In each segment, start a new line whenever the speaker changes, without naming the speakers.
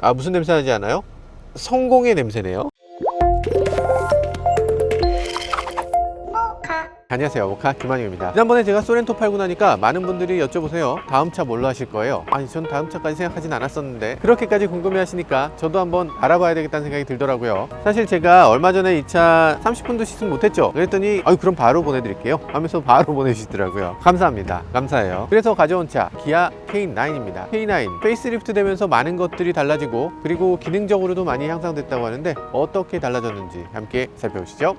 아 무슨 냄새 나지 않아요? 성공의 냄새네요. 안녕하세요. 모카 김한영입니다. 지난번에 제가 소렌토 팔고 나니까 많은 분들이 여쭤보세요. 다음 차 뭘로 하실 거예요? 아니 전 다음 차까지 생각하진 않았었는데 그렇게까지 궁금해 하시니까 저도 한번 알아봐야 되겠다는 생각이 들더라고요. 사실 제가 얼마 전에 이 차 30분도 시승 못했죠? 그랬더니 아유 그럼 바로 보내드릴게요. 하면서 바로 보내주시더라고요. 감사합니다. 감사해요. 그래서 가져온 차 기아 K9입니다. K9 페이스리프트 되면서 많은 것들이 달라지고 그리고 기능적으로도 많이 향상됐다고 하는데 어떻게 달라졌는지 함께 살펴보시죠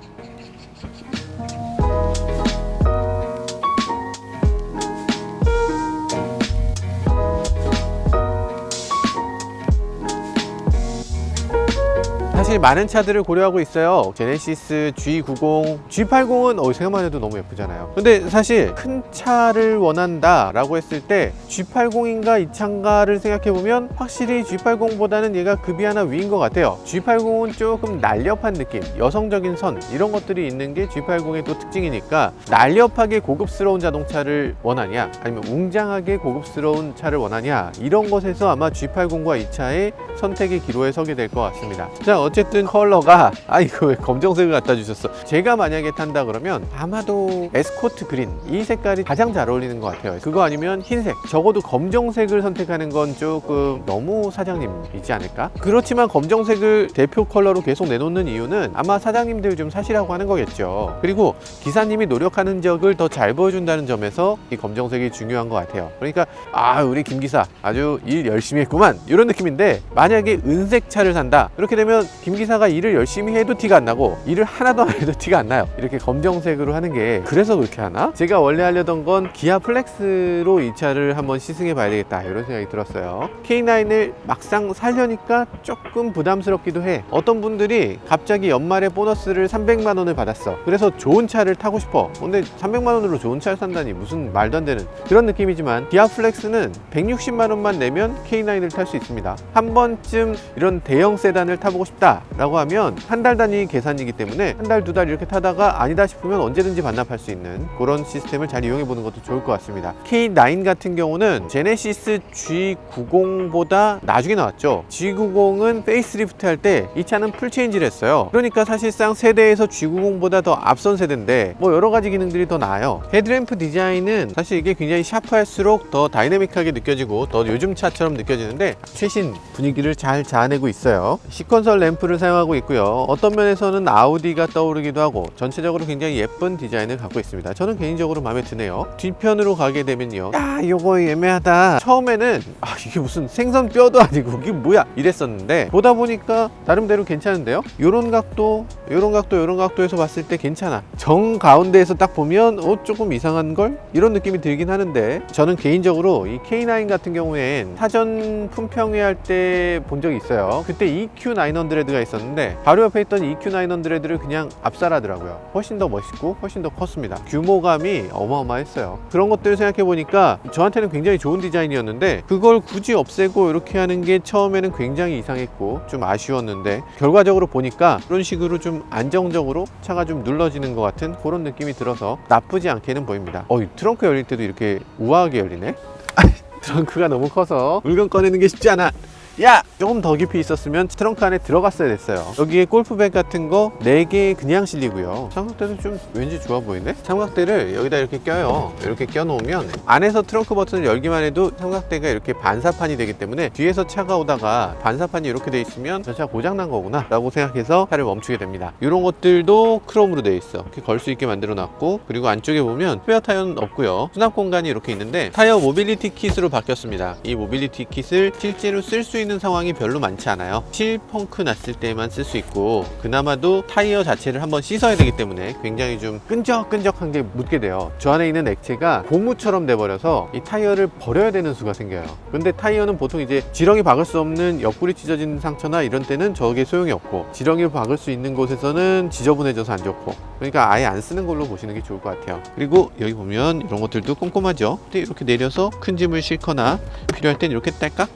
사실 많은 차들을 고려하고 있어요. 제네시스 G90, G80은 어, 생각만 해도 너무 예쁘잖아요. 근데 사실 큰 차를 원한다 라고 했을 때 G80인가 이 차인가를 생각해 보면 확실히 G80보다는 얘가 급이 하나 위인 것 같아요. G80은 조금 날렵한 느낌, 여성적인 선 이런 것들이 있는 게 G80의 또 특징이니까 날렵하게 고급스러운 자동차를 원하냐, 아니면 웅장하게 고급스러운 차를 원하냐 이런 것에서 아마 G80과 이 차의 선택의 기로에 서게 될 것 같습니다. 자, 어쨌든 컬러가 아 이거 왜 검정색을 갖다 주셨어? 제가 만약에 탄다 그러면 아마도 에스코트 그린 이 색깔이 가장 잘 어울리는 것 같아요. 그거 아니면 흰색. 적어도 검정색을 선택하는 건 조금 너무 사장님이지 않을까? 그렇지만 검정색을 대표 컬러로 계속 내놓는 이유는 아마 사장님들 좀 사시라고 하는 거겠죠. 그리고 기사님이 노력하는 적을 더 잘 보여준다는 점에서 이 검정색이 중요한 것 같아요. 그러니까 아 우리 김 기사 아주 일 열심히 했구만 이런 느낌인데 만약에 은색 차를 산다 이렇게 되면 김 기사가 일을 열심히 해도 티가 안 나고 일을 하나도 안 해도 티가 안 나요. 이렇게 검정색으로 하는 게 그래서 그렇게 하나? 제가 원래 하려던 건 기아 플렉스로 이 차를 한번 시승해 봐야 되겠다 이런 생각이 들었어요. K9을 막상 살려니까 조금 부담스럽기도 해. 어떤 분들이 갑자기 연말에 보너스를 300만 원을 받았어. 그래서 좋은 차를 타고 싶어. 근데 300만 원으로 좋은 차를 산다니 무슨 말도 안 되는 그런 느낌이지만 기아 플렉스는 160만 원만 내면 K9을 탈 수 있습니다. 한 번쯤 이런 대형 세단을 타보고 싶다 라고 하면 한 달 단위 계산이기 때문에 한 달 두 달 이렇게 타다가 아니다 싶으면 언제든지 반납할 수 있는 그런 시스템을 잘 이용해 보는 것도 좋을 것 같습니다. K9 같은 경우는 제네시스 G90보다 나중에 나왔죠. G90은 페이스리프트 할 때 이 차는 풀체인지를 했어요. 그러니까 사실상 세대에서 G90보다 더 앞선 세대인데 뭐 여러 가지 기능들이 더 나아요. 헤드램프 디자인은 사실 이게 굉장히 샤프할수록 더 다이내믹하게 느껴지고 더 요즘 차처럼 느껴지는데 최신 분위기를 잘 자아내고 있어요. 시퀀설 램프를 사용하고 있고요. 어떤 면에서는 아우디가 떠오르기도 하고 전체적으로 굉장히 예쁜 디자인을 갖고 있습니다. 저는 개인적으로 마음에 드네요. 뒤편으로 가게 되면요. 야, 요거 애매하다. 처음에는 아, 이게 무슨 생선 뼈도 아니고 이게 뭐야 이랬었는데 보다 보니까 나름대로 괜찮은데요. 요런 각도, 요런 각도, 요런 각도에서 봤을 때 괜찮아. 정 가운데에서 딱 보면 어 조금 이상한 걸 이런 느낌이 들긴 하는데 저는 개인적으로 이 K9 같은 경우엔 사전 품평회 할 때 본 적이 있어요. 그때 EQ900가 있었는데 바로 옆에 있던 EQ900를 그냥 압살하더라고요. 훨씬 더 멋있고 훨씬 더 컸습니다. 규모감이 어마어마했어요. 그런 것들을 생각해 보니까 저한테는 굉장히 좋은 디자인이었는데 그걸 굳이 없애고 이렇게 하는 게 처음에는 굉장히 이상했고 좀 아쉬웠는데 결과적으로 보니까 그런 식으로 좀 안정적으로 차가 좀 눌러지는 것 같은 그런 느낌이 들어서 나쁘지 않게는 보입니다. 어, 이 트렁크 열릴 때도 이렇게 우아하게 열리네. 트렁크가 너무 커서 물건 꺼내는 게 쉽지 않아. 야! 조금 더 깊이 있었으면 트렁크 안에 들어갔어야 됐어요. 여기에 골프백 같은 거 4개 그냥 실리고요. 삼각대도 좀 왠지 좋아 보이네? 삼각대를 여기다 이렇게 껴요. 이렇게 껴놓으면 안에서 트렁크 버튼을 열기만 해도 삼각대가 이렇게 반사판이 되기 때문에 뒤에서 차가 오다가 반사판이 이렇게 돼 있으면 저 차 고장난 거구나 라고 생각해서 차를 멈추게 됩니다. 이런 것들도 크롬으로 되어 있어. 이렇게 걸 수 있게 만들어 놨고 그리고 안쪽에 보면 스페어 타이어는 없고요. 수납 공간이 이렇게 있는데 타이어 모빌리티 킷으로 바뀌었습니다. 이 모빌리티 kit을 실제로 쓸 수 있는 상황이 별로 많지 않아요. 실 펑크 났을 때만 쓸 수 있고 그나마도 타이어 자체를 한번 씻어야 되기 때문에 굉장히 좀 끈적끈적한 게 묻게 돼요. 저 안에 있는 액체가 고무처럼 돼버려서 이 타이어를 버려야 되는 수가 생겨요. 근데 타이어는 보통 이제 지렁이 박을 수 없는 옆구리 찢어진 상처나 이런 때는 저게 소용이 없고 지렁이를 박을 수 있는 곳에서는 지저분해져서 안 좋고 그러니까 아예 안 쓰는 걸로 보시는 게 좋을 것 같아요. 그리고 여기 보면 이런 것들도 꼼꼼하죠. 근데 이렇게 내려서 큰 짐을 싣거나 필요할 땐 이렇게 딸깍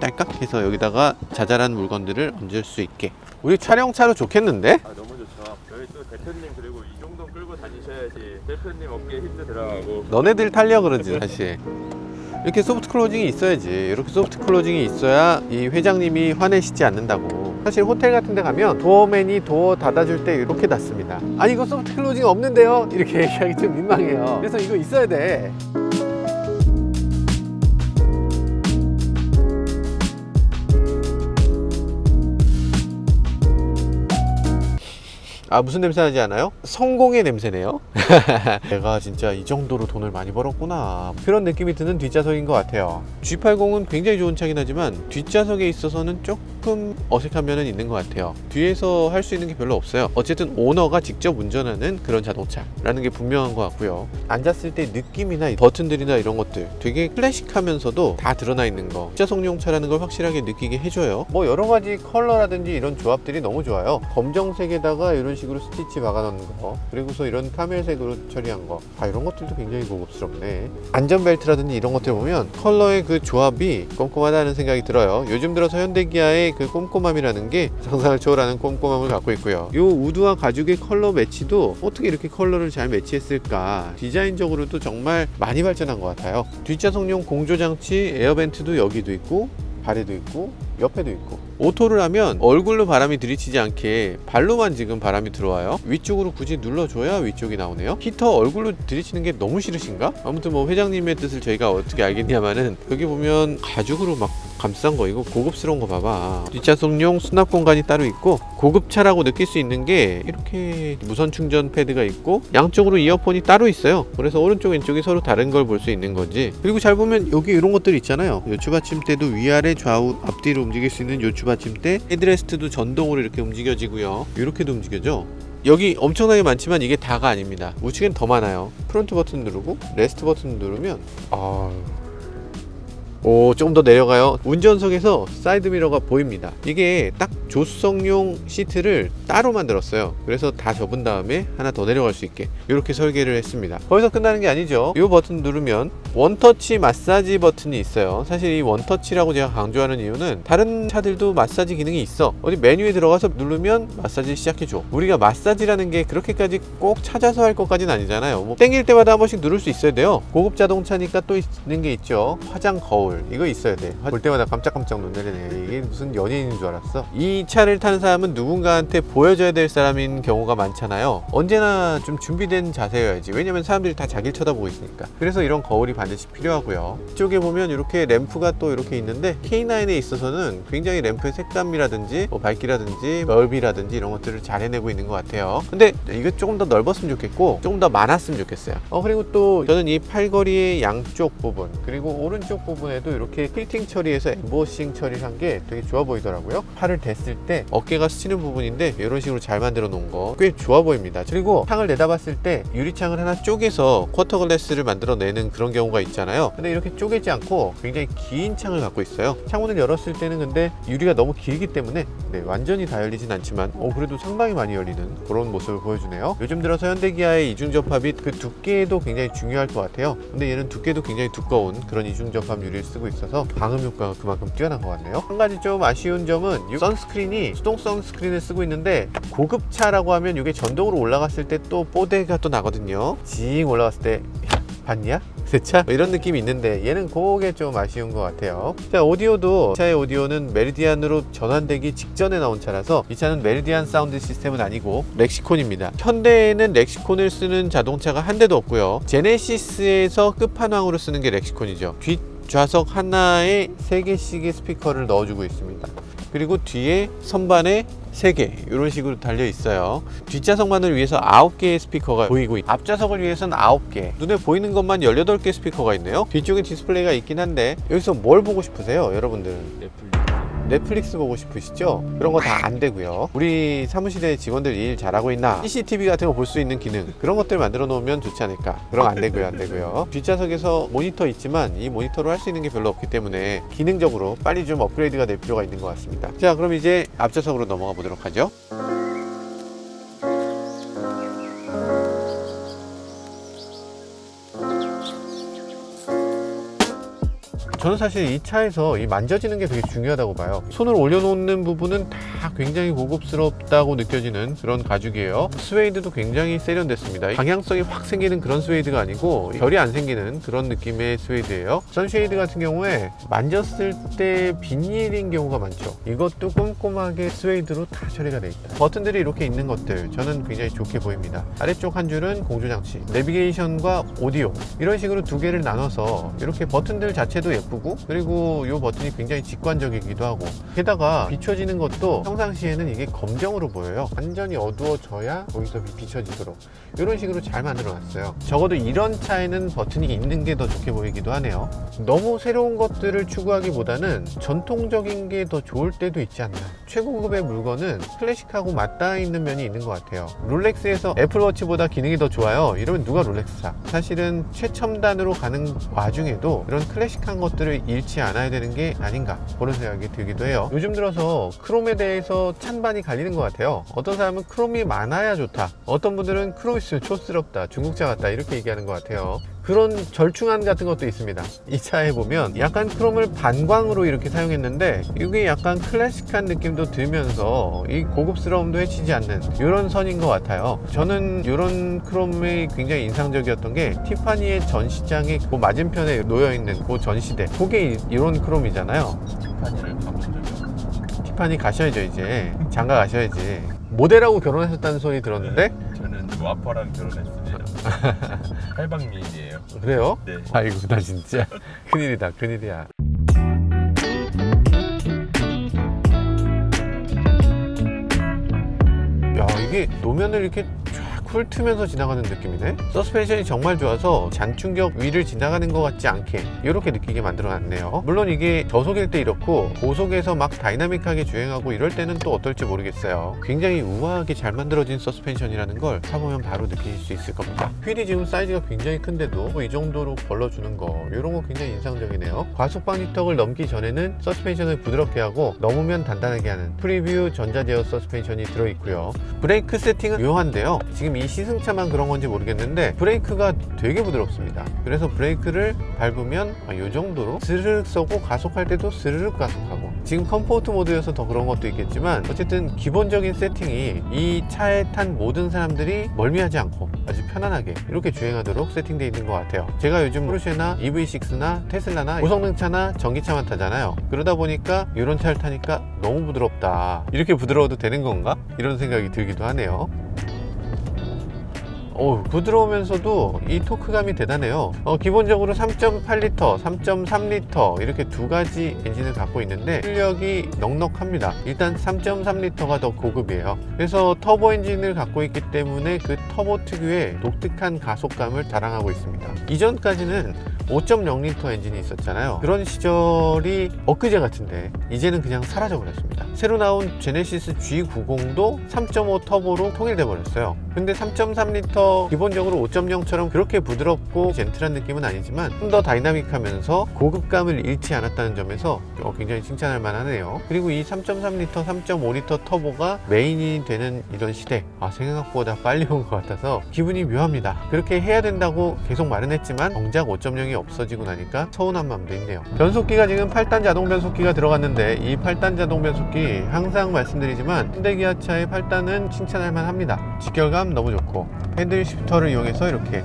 딸깍 해서 여기다가 자잘한 물건들을 얹을 수 있게. 우리 촬영차로 좋겠는데?
아 너무 좋죠. 저희 또 대표님 그리고 이 정도 끌고 다니셔야지 대표님 어깨에 힘도 들어가고.
너네들 타려 그러지 사실. 이렇게 소프트 클로징이 있어야지. 이렇게 소프트 클로징이 있어야 이 회장님이 화내시지 않는다고. 사실 호텔 같은 데 가면 도어맨이 도어 닫아줄 때 이렇게 닫습니다. 아니 이거 소프트 클로징 없는데요? 이렇게 얘기하기 좀 민망해요. 그래서 이거 있어야 돼 아 무슨 냄새 나지 않아요? 성공의 냄새네요. 내가 진짜 이 정도로 돈을 많이 벌었구나. 그런 느낌이 드는 뒷좌석인 것 같아요. G80은 굉장히 좋은 차긴 하지만 뒷좌석에 있어서는 조금 어색한 면은 있는 것 같아요. 뒤에서 할 수 있는 게 별로 없어요. 어쨌든 오너가 직접 운전하는 그런 자동차라는 게 분명한 것 같고요. 앉았을 때 느낌이나 이 버튼들이나 이런 것들 되게 클래식하면서도 다 드러나 있는 거. 뒷좌석용 차라는 걸 확실하게 느끼게 해줘요. 뭐 여러 가지 컬러라든지 이런 조합들이 너무 좋아요. 검정색에다가 이런 식으로 스티치 박아놓는 거 그리고서 이런 카멜색으로 처리한 거 아, 이런 것들도 굉장히 고급스럽네. 안전벨트라든지 이런 것들 보면 컬러의 그 조합이 꼼꼼하다는 생각이 들어요. 요즘 들어서 현대기아의 그 꼼꼼함이라는 게 상상을 초월하는 꼼꼼함을 갖고 있고요. 이 우드와 가죽의 컬러 매치도 어떻게 이렇게 컬러를 잘 매치했을까? 디자인적으로도 정말 많이 발전한 것 같아요. 뒷좌석용 공조장치 에어벤트도 여기도 있고 발에도 있고 옆에도 있고 오토를 하면 얼굴로 바람이 들이치지 않게 발로만 지금 바람이 들어와요. 위쪽으로 굳이 눌러줘야 위쪽이 나오네요. 히터 얼굴로 들이치는 게 너무 싫으신가? 아무튼 뭐 회장님의 뜻을 저희가 어떻게 알겠냐마는 여기 보면 가죽으로 막 감싼 거 이거 고급스러운 거 봐봐. 뒷좌석용 수납 공간이 따로 있고 고급차라고 느낄 수 있는 게 이렇게 무선 충전 패드가 있고 양쪽으로 이어폰이 따로 있어요. 그래서 오른쪽 왼쪽이 서로 다른 걸 볼 수 있는 거지. 그리고 잘 보면 여기 이런 것들 있잖아요. 요추 받침대도 위아래 좌우 앞뒤로 움직일 수 있는 요추 받침대 헤드레스트도 전동으로 이렇게 움직여지고요. 이렇게도 움직여져. 여기 엄청나게 많지만 이게 다가 아닙니다. 우측엔 더 많아요. 프론트 버튼 누르고 레스트 버튼 누르면 아 오, 조금 더 내려가요. 운전석에서 사이드 미러가 보입니다. 이게 딱 조수석용 시트를 따로 만들었어요. 그래서 다 접은 다음에 하나 더 내려갈 수 있게 이렇게 설계를 했습니다. 거기서 끝나는 게 아니죠. 이 버튼 누르면 원터치 마사지 버튼이 있어요. 사실 이 원터치라고 제가 강조하는 이유는 다른 차들도 마사지 기능이 있어. 어디 메뉴에 들어가서 누르면 마사지 시작해줘. 우리가 마사지라는 게 그렇게까지 꼭 찾아서 할 것까지는 아니잖아요. 뭐 땡길 때마다 한 번씩 누를 수 있어야 돼요. 고급 자동차니까 또 있는 게 있죠. 화장 거울 이거 있어야 돼. 볼 때마다 깜짝깜짝 놀래네. 이게 무슨 연예인인 줄 알았어. 이 차를 타는 사람은 누군가한테 보여줘야 될 사람인 경우가 많잖아요. 언제나 좀 준비된 자세여야지. 왜냐면 사람들이 다 자기를 쳐다보고 있으니까. 그래서 이런 거울이 반드시 필요하고요. 이쪽에 보면 이렇게 램프가 또 이렇게 있는데 K9에 있어서는 굉장히 램프의 색감이라든지 뭐 밝기라든지 넓이라든지 이런 것들을 잘 해내고 있는 것 같아요. 근데 이거 조금 더 넓었으면 좋겠고 조금 더 많았으면 좋겠어요. 어 그리고 또 저는 이 팔걸이의 양쪽 부분 그리고 오른쪽 부분 에도 이렇게 퀼팅 처리해서 엠보싱 처리를 한 게 되게 좋아 보이더라고요. 팔을 댔을 때 어깨가 스치는 부분인데 이런 식으로 잘 만들어 놓은 거 꽤 좋아 보입니다. 그리고 창을 내다봤을 때 유리창을 하나 쪼개서 쿼터 글래스를 만들어 내는 그런 경우가 있잖아요. 근데 이렇게 쪼개지 않고 굉장히 긴 창을 갖고 있어요. 창문을 열었을 때는 근데 유리가 너무 길기 때문에 네, 완전히 다 열리진 않지만 어, 그래도 상당히 많이 열리는 그런 모습을 보여주네요. 요즘 들어서 현대기아의 이중 접합이 그 두께도 굉장히 중요할 것 같아요. 근데 얘는 두께도 굉장히 두꺼운 그런 이중 접합 유리를 쓰고 있어서 방음 효과가 그만큼 뛰어난 것 같네요. 한 가지 좀 아쉬운 점은 이 선스크린이 수동 선스크린을 쓰고 있는데 고급차라고 하면 이게 전동으로 올라갔을 때 또 뽀대가 또 나거든요. 징 올라갔을 때 야, 봤냐? 세차? 뭐 이런 느낌이 있는데 얘는 그게 좀 아쉬운 것 같아요 자 오디오도 이 차의 오디오는 메리디안으로 전환되기 직전에 나온 차라서 이 차는 메리디안 사운드 시스템은 아니고 렉시콘입니다 현대에는 렉시콘을 쓰는 자동차가 한 대도 없고요 제네시스에서 끝판왕으로 쓰는 게 렉시콘이죠 뒷 좌석 하나에 3개씩의 스피커를 넣어주고 있습니다. 그리고 뒤에 선반에 3개 이런 식으로 달려 있어요. 뒷좌석만을 위해서 9개의 스피커가 보이고 있- 앞좌석을 위해서는 9개. 눈에 보이는 것만 18개 스피커가 있네요. 뒤쪽에 디스플레이가 있긴 한데 여기서 뭘 보고 싶으세요 여러분들
넷플릭스.
넷플릭스 보고 싶으시죠? 그런 거 다 안 되고요. 우리 사무실에 직원들 일 잘하고 있나? CCTV 같은 거 볼 수 있는 기능 그런 것들 만들어 놓으면 좋지 않을까? 그럼 안 되고요, 안 되고요. 뒷좌석에서 모니터 있지만 이 모니터로 할 수 있는 게 별로 없기 때문에 기능적으로 빨리 좀 업그레이드가 될 필요가 있는 것 같습니다. 자, 그럼 이제 앞좌석으로 넘어가 보도록 하죠. 저는 사실 이 차에서 이 만져지는 게 되게 중요하다고 봐요. 손을 올려놓는 부분은 다 굉장히 고급스럽다고 느껴지는 그런 가죽이에요. 스웨이드도 굉장히 세련됐습니다. 방향성이 확 생기는 그런 스웨이드가 아니고 결이 안 생기는 그런 느낌의 스웨이드예요. 선쉐이드 같은 경우에 만졌을 때 비닐인 경우가 많죠. 이것도 꼼꼼하게 스웨이드로 다 처리가 돼 있다. 버튼들이 이렇게 있는 것들 저는 굉장히 좋게 보입니다. 아래쪽 한 줄은 공조장치, 내비게이션과 오디오 이런 식으로 두 개를 나눠서 이렇게 버튼들 자체도 예쁘 고 그리고 이 버튼이 굉장히 직관적이기도 하고 게다가 비춰지는 것도 평상시에는 이게 검정으로 보여요. 완전히 어두워져야 거기서 비- 비춰지도록 이런 식으로 잘 만들어 놨어요. 적어도 이런 차에는 버튼이 있는 게 더 좋게 보이기도 하네요. 너무 새로운 것들을 추구하기보다는 전통적인 게 더 좋을 때도 있지 않나. 최고급의 물건은 클래식하고 맞닿아 있는 면이 있는 것 같아요. 롤렉스에서 애플워치보다 기능이 더 좋아요. 이러면 누가 롤렉스 사? 사실은 최첨단으로 가는 와중에도 이런 클래식한 것들을 잃지 않아야 되는 게 아닌가 그런 생각이 들기도 해요. 요즘 들어서 크롬에 대해서 찬반이 갈리는 것 같아요. 어떤 사람은 크롬이 많아야 좋다. 어떤 분들은 크롬 있으면 촌스럽다. 중국차 같다. 이렇게 얘기하는 것 같아요. 그런 절충안 같은 것도 있습니다. 이 차에 보면 약간 크롬을 반광으로 이렇게 사용했는데 이게 약간 클래식한 느낌도 들면서 이 고급스러움도 해치지 않는 이런 선인 것 같아요. 저는 이런 크롬이 굉장히 인상적이었던 게 티파니의 전시장에 그 맞은편에 놓여 있는 그 전시대. 그게 이- 이런 크롬이잖아요.
티파니를 적이.
티파니 가셔야죠 이제 장가 가셔야지. 모델하고 결혼하셨다는 소리 들었는데
저는 와퍼랑 결혼했습니다. 팔방미인이에요.
그래요?
네.
아이고 나 진짜 큰일이다 큰일이야 야 이게 노면을 이렇게 쫙 훑으면서 지나가는 느낌이네. 서스펜션이 정말 좋아서 잔충격 위를 지나가는 것 같지 않게 이렇게 느끼게 만들어 놨네요. 물론 이게 저속일 때 이렇고 고속에서 막 다이나믹하게 주행하고 이럴 때는 또 어떨지 모르겠어요. 굉장히 우아하게 잘 만들어진 서스펜션이라는 걸 타보면 바로 느끼실 수 있을 겁니다. 휠이 지금 사이즈가 굉장히 큰데도 뭐이 정도로 벌러주는 거 이런 거 굉장히 인상적이네요. 과속 방지턱을 넘기 전에는 서스펜션을 부드럽게 하고 넘으면 단단하게 하는 프리뷰 전자제어 서스펜션이 들어있고요. 브레이크 세팅은 묘한데요. 지금 이 시승차만 그런 건지 모르겠는데 브레이크가 되게 부드럽습니다. 그래서 브레이크를 밟으면 아, 이 정도로 스르륵 쏘고 가속할 때도 스르륵 가속하고. 지금 컴포트 모드여서 더 그런 것도 있겠지만 어쨌든 기본적인 세팅이 이 차에 탄 모든 사람들이 멀미하지 않고 아주 편안하게 이렇게 주행하도록 세팅되어 있는 것 같아요. 제가 요즘 포르쉐나 EV6나 테슬라나 고성능 차나 전기차만 타잖아요. 그러다 보니까 이런 차를 타니까 너무 부드럽다. 이렇게 부드러워도 되는 건가? 이런 생각이 들기도 하네요 어 부드러우면서도 이 토크감이 대단해요. 어, 기본적으로 3.8L, 3.3L 이렇게 두 가지 엔진을 갖고 있는데 출력이 넉넉합니다. 일단 3.3L가 더 고급이에요. 그래서 터보 엔진을 갖고 있기 때문에 그 터보 특유의 독특한 가속감을 자랑하고 있습니다. 이전까지는 5.0L 엔진이 있었잖아요. 그런 시절이 엊그제 같은데 이제는 그냥 사라져 버렸습니다. 새로 나온 제네시스 G90도 3.5 터보로 통일돼 버렸어요. 근데 3.3L 기본적으로 5.0처럼 그렇게 부드럽고 젠틀한 느낌은 아니지만 좀 더 다이나믹하면서 고급감을 잃지 않았다는 점에서 어, 굉장히 칭찬할 만하네요. 그리고 이 3.3L, 3.5L 터보가 메인이 되는 이런 시대 아 생각보다 빨리 온 것 같아서 기분이 묘합니다. 그렇게 해야 된다고 계속 말은 했지만 정작 5.0이 없어지고 나니까 서운한 마음도 있네요. 변속기가 지금 8단 자동 변속기가 들어갔는데 이 8단 자동 변속기 항상 말씀드리지만 현대기아차의 8단은 칭찬할 만합니다. 직결감 너무 좋고 핸들 시프터를 이용해서 이렇게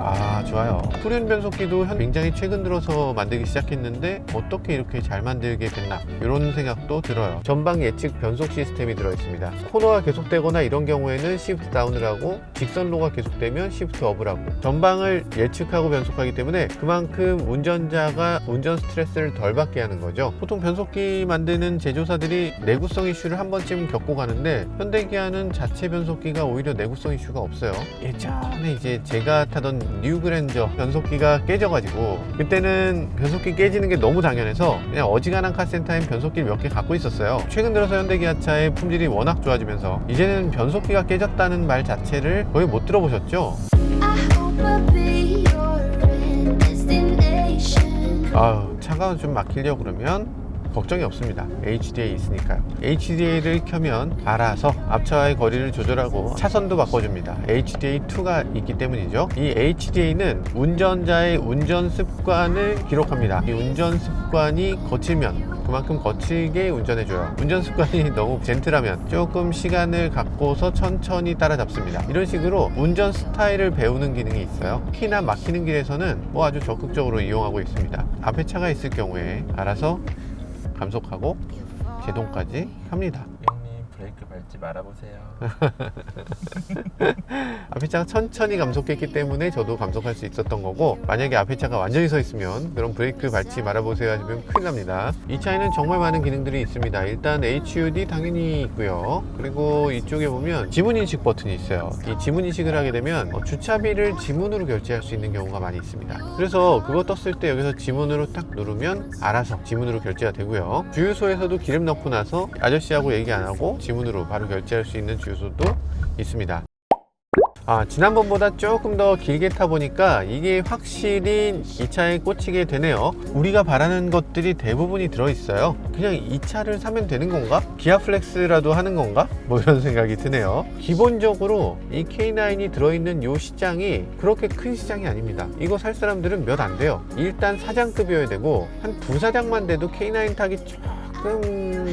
아 좋아요. 후륜 변속기도 현- 굉장히 최근 들어서 만들기 시작했는데 어떻게 이렇게 잘 만들게 됐나? 이런 생각도 들어요. 전방 예측 변속 시스템이 들어있습니다. 코너가 계속되거나 이런 경우에는 시프트 다운을 하고 직선로가 계속되면 시프트 업을 하고 전방을 예측하고 변속하기 때문에 그만큼 운전자가 운전 스트레스를 덜 받게 하는 거죠. 보통 변속기 만드는 제조사들이 내구성 이슈를 한 번쯤 겪고 가는데 현대기아는 자체 변속기가 오히려 내구성 이슈가 없어요. 예전에 이제 제가 타던 뉴 그랜저 변속기가 깨져가지고 그때는 변속기 깨지는 게 너무 당연해서 그냥 어지간한 카센터엔 변속기를 몇 개 갖고 있었어요 최근 들어서 현대기아차의 품질이 워낙 좋아지면서 이제는 변속기가 깨졌다는 말 자체를 거의 못 들어보셨죠? 아유 차가 좀 막히려 그러면 걱정이 없습니다. HDA 있으니까요. HDA를 켜면 알아서 앞차와의 거리를 조절하고 차선도 바꿔줍니다. HDA2가 있기 때문이죠. 이 HDA는 운전자의 운전 습관을 기록합니다. 이 운전 습관이 거칠면 그만큼 거칠게 운전해줘요. 운전 습관이 너무 젠틀하면 조금 시간을 갖고서 천천히 따라잡습니다. 이런 식으로 운전 스타일을 배우는 기능이 있어요. 특히나 막히는 길에서는 뭐 아주 적극적으로 이용하고 있습니다. 앞에 차가 있을 경우에 알아서 감속하고 제동까지 합니다.
브레이크 밟지 말아보세요.
앞에 차가 천천히 감속했기 때문에 저도 감속할 수 있었던 거고 만약에 앞에 차가 완전히 서 있으면 그럼 브레이크 밟지 말아보세요 하시면 큰일 납니다. 이 차에는 정말 많은 기능들이 있습니다. 일단 HUD 당연히 있고요. 그리고 이쪽에 보면 지문인식 버튼이 있어요. 이 지문인식을 하게 되면 어, 주차비를 지문으로 결제할 수 있는 경우가 많이 있습니다. 그래서 그거 떴을 때 여기서 지문으로 딱 누르면 알아서 지문으로 결제가 되고요. 주유소에서도 기름 넣고 나서 아저씨하고 얘기 안 하고 지문으로 바로 결제할 수 있는 주유소도 있습니다 아, 지난번보다 조금 더 길게 타보니까 이게 확실히 이 차에 꽂히게 되네요. 우리가 바라는 것들이 대부분이 들어있어요. 그냥 이 차를 사면 되는 건가? 기아 플렉스라도 하는 건가? 뭐 이런 생각이 드네요. 기본적으로 이 K9이 들어있는 이 시장이 그렇게 큰 시장이 아닙니다. 이거 살 사람들은 몇 안 돼요. 일단 사장급이어야 되고 한 부사장만 돼도 K9 타기 조금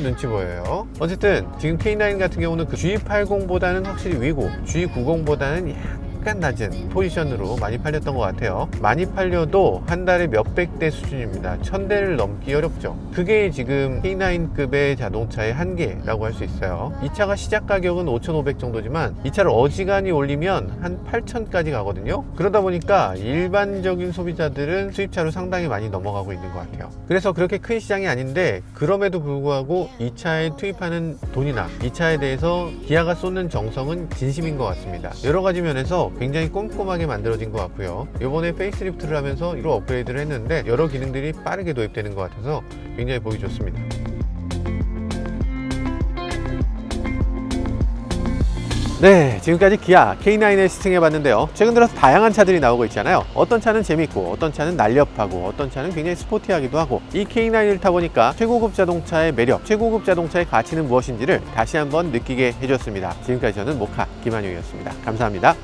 눈치 보여요. 어쨌든 지금 K9 같은 경우는 그 G80보다는 확실히 위고 G90보다는 약간 낮은 포지션으로 많이 팔렸던 것 같아요. 많이 팔려도 한 달에 몇백 대 수준입니다. 천 대를 넘기 어렵죠. 그게 지금 K9급의 자동차의 한계라고 할 수 있어요. 이 차가 시작 가격은 5,500 정도지만 이 차를 어지간히 올리면 한 8,000까지 가거든요. 그러다 보니까 일반적인 소비자들은 수입차로 상당히 많이 넘어가고 있는 것 같아요. 그래서 그렇게 큰 시장이 아닌데 그럼에도 불구하고 이 차에 투입하는 돈이나 이 차에 대해서 기아가 쏟는 정성은 진심인 것 같습니다. 여러 가지 면에서 굉장히 꼼꼼하게 만들어진 것 같고요. 이번에 페이스리프트를 하면서 1호 업그레이드를 했는데 여러 기능들이 빠르게 도입되는 것 같아서 굉장히 보기 좋습니다. 네, 지금까지 기아 K9을 시승해 봤는데요. 최근 들어서 다양한 차들이 나오고 있잖아요. 어떤 차는 재밌고, 어떤 차는 날렵하고, 어떤 차는 굉장히 스포티하기도 하고, 이 K9을 타보니까 최고급 자동차의 매력, 최고급 자동차의 가치는 무엇인지를 다시 한번 느끼게 해줬습니다. 지금까지 저는 모카 김한용이었습니다. 감사합니다.